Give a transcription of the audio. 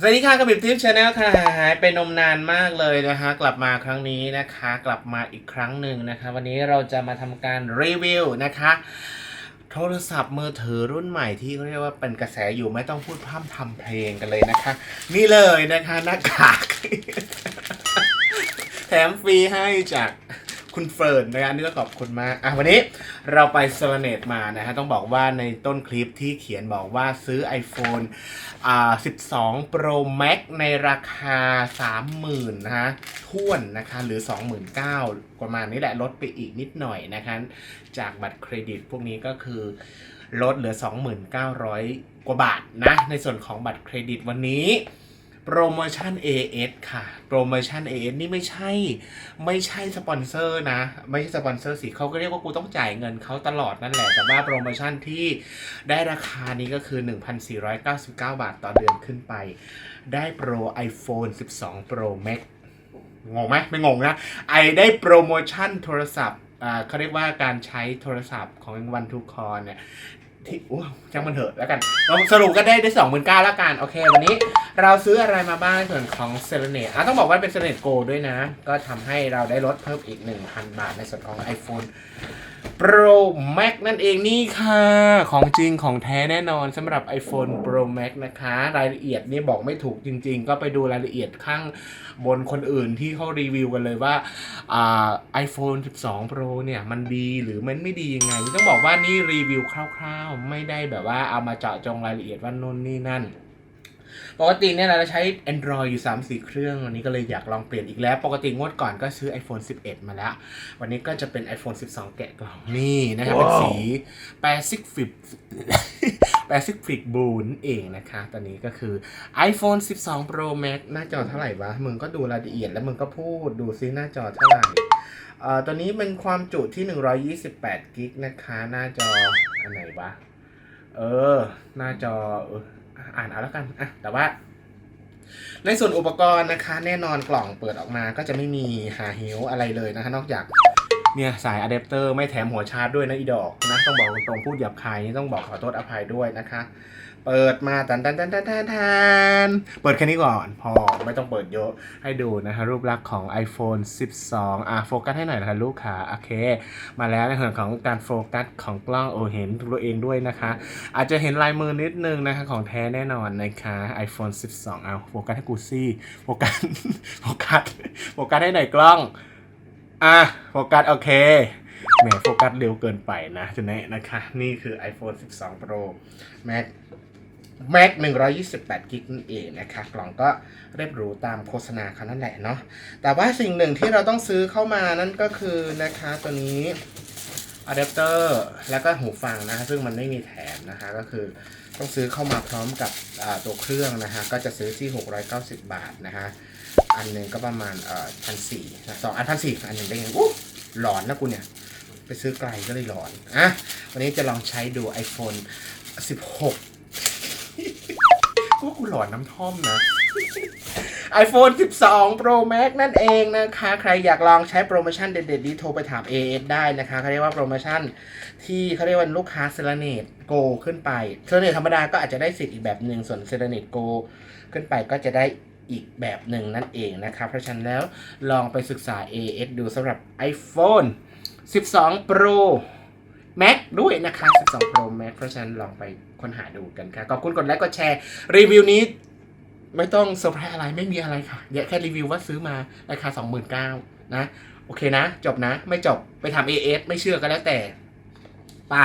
สวัสดีค่ะกับบิบทิปชาแนลค่ะหายไปนมนานมากเลยนะคะกลับมาครั้งนี้นะคะ กลับมาอีกครั้งหนึ่งนะคะ วันนี้เราจะมาทำการรีวิวนะคะ โทรศัพท์มือถือรุ่นใหม่ที่เรียกว่าเป็นกระแสอยู่ไม่ต้องพูดพร่ำทำเพลงกันเลยนะคะ นี่เลยนะคะหน้ากาก แถมฟรีให้จาก คุณเฟิร์นนะคะนี่ต้องขอบคุณมากอะวันนี้เราไปเซเลเนตมานะฮะต้องบอกว่าในต้นคลิปที่เขียนบอกว่าซื้อ iPhone อ่า12 Pro Max ในราคา 30,000นะฮะท่วนนะคะหรือ 29,000ประมาณนี้แหละลดไปอีกนิดหน่อยนะคะจากบัตรเครดิตพวกนี้ก็คือลดเหลือ 2,900กว่าบาทนะ ในส่วนของบัตรเครดิตวันนี้ โปรโมชั่น AS ค่ะ โปรโมชั่น AS นี่ไม่ใช่ ไม่ใช่สปอนเซอร์นะ ไม่ใช่สปอนเซอร์สิเขาก็เรียกว่ากูต้องจ่ายเงินเขาตลอดนั่นแหละ แต่ว่าโปรโมชั่นที่ได้ราคานี้ก็คือ 1,499 บาทต่อเดือนขึ้นไป ได้โปร iPhone 12 Pro Max งงไหมไม่งงนะ ไอได้โปรโมชั่นโทรศัพท์อ่าเขาเรียกว่าการใช้โทรศัพท์ของวันทูคอเนี่ยที่อู้ช่างมันเถอะแล้วกันสรุปก็ได้ได้สองหมื่นเก้าแล้วกัน โอเค วันนี้ เราซื้ออะไรมาบ้างส่วนของเซเลเนตอะต้องบอกว่าเป็นเซเลเนตโกด้วยนะ ก็ทำให้เราได้ลดเพิ่มอีก 1,000 บาทในส่วนของ iPhone Pro Max นั่นเองนี่ค่ะ ของจริงของแท้แน่นอนสำหรับ iPhone Pro Max นะคะ รายละเอียดนี่บอกไม่ถูกจริง ๆ ก็ไปดูรายละเอียดข้างบนคนอื่นที่เขารีวิวกันเลยว่าไอ่า iPhone 12 Pro เนี่ยมันดีหรือมันไม่ดียังไง ต้องบอกว่านี่รีวิวคร่าว ๆ ไม่ได้แบบว่าเอามาเจาะจงรายละเอียดว่านู่นนี่นั่น ปกติเนี่ยเราใช้ Android อยู่ 3 4 เครื่อง วันนี้ก็เลยอยากลองเปลี่ยนอีกแล้ว ปกติงวดก่อนก็ซื้อ iPhone 11 มาแล้ว วันนี้ก็จะเป็น iPhone 12 แกะกล่องนี่นะครับ เป็นสี Pacific Pacific Blue นั่นเองนะคะ ตอนนี้ก็คือ iPhone 12 Pro Max หน้าจอเท่าไหร่วะ มึงก็ดูรายละเอียดแล้วมึงก็พูดดูซิหน้าจอเท่าไหร่เอ่อตอนนี้เป็นความจุที่ 128 กิกนะคะ หน้าจออันไหนวะ เออ หน้าจอเอ่านเอาแล้วกันอะแต่ว่า ในส่วนอุปกรณ์นะคะ แน่นอนกล่องเปิดออกมาก็จะไม่มีหาหิวอะไรเลยนะคะ นอกจาก เนี่ยสายอะแดปเตอร์ไม่แถมหัวชาร์จด้วยนะอีดอกนะต้องบอกตรงพูดหยาบคายนี่ต้องบอกขอโทษอภัยด้วยนะคะ เปิดมาตันตันตันตันตันตันเปิดแค่นี้ก่อน พอไม่ต้องเปิดเยอะให้ดูนะคะรูปลักษณ์ของ iPhone 12 อะโฟกัสให้หน่อยนะคะลูกค้าโอเค มาแล้วในส่วนของการโฟกัสของกล้องโอเห็นตัวเองด้วยนะคะ อาจจะเห็นลายมือนิดนึงนะคะของแท้แน่นอนนะคะ iPhone 12 เอาโฟกัสให้กูซี่โฟกัสโฟกัสโฟกัสให้หน่อยกล้อง อะโฟกัสโอเคแหมโฟกัสเร็วเกินไปนะจุเนะนะคะ นี่คือ iPhone 12 Pro Max Max 128กิกนั่นเองนะคะ กล่องก็เรียบรูตามโฆษณาเขานั่นแหละเนาะแต่ว่าสิ่งหนึ่งที่เราต้องซื้อเข้ามานั่นก็คือนะคะตัวนี้ อะแดปเตอร์แล้วก็หูฟังนะคะซึ่งมันไม่มีแถมนะคะก็คือต้องซื้อเข้ามาพร้อมกับตัวเครื่องนะคะก็จะซื้อที่ 690 บาทนะคะอันหนึ่งก็ประมาณเอ่อพันสี่สองอันพันสี่อันหนึ่งได้ไงอู้หลอนนะกูเนี่ย ไปซื้อไกลก็เลยหลอนอะวันนี้จะลองใช้ดู iPhone 16กูว่ากู หลอนน้ำท่อมนะ iPhone 12 Pro Max นั่นเองนะคะ ใครอยากลองใช้โปรโมชั่นเด็ดๆนี้โทรไปถาม AS ได้นะคะเขาเรียกว่าโปรโมชั่นที่เขาเรียกว่าลูกค้าเซเลเนตโกขึ้นไปเซเลเนตธรรมดาก็อาจจะได้สิทธิ์อีกแบบหนึ่งส่วนเซเลเนตโกขึ้นไปก็จะได้อีกแบบหนึ่งนั่นเองนะครับเพราะฉะนั้นแล้วลองไปศึกษา AS ดูสำหรับ iPhone 12 Pro Max ด้วยนะคะ 12 Pro Max เพราะฉะนั้นลองไปค้นหาดูกันค่ะ ขอบคุณกดไลค์กดแชร์ รีวิวนี้ไม่ต้องเซอร์ไพรส์อะไรไม่มีอะไรค่ะเดี๋ยวแค่รีวิวว่าซื้อมาราคา 29,000นะ โอเคนะ จบนะ ไม่จบไปทำ AS ไม่เชื่อก็แล้วแต่ ไป